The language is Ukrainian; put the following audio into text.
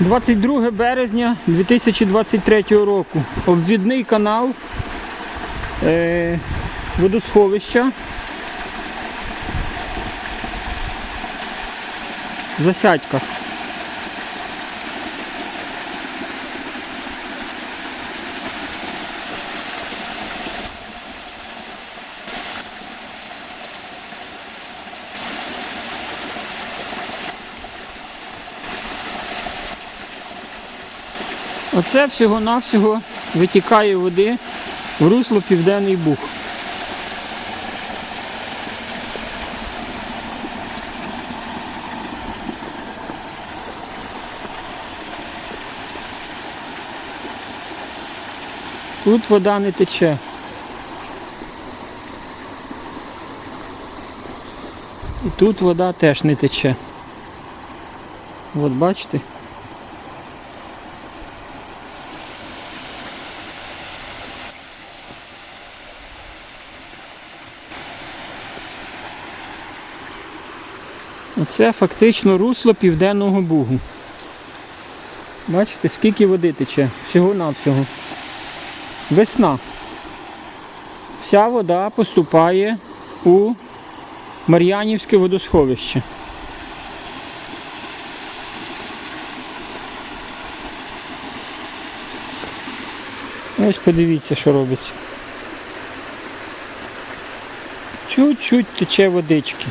22 березня 2023 року. Обвідний канал е, водосховища. Засядька. Оце всього-навсього витікає води в русло Південний Буг. Тут вода не тече. І тут вода теж не тече. От бачите? Оце фактично русло Південного Бугу. Бачите, скільки води тече? Всього-навсього. Весна. Вся вода поступає у Мар'янівське водосховище. Ось подивіться, що робиться. Чуть-чуть тече водички.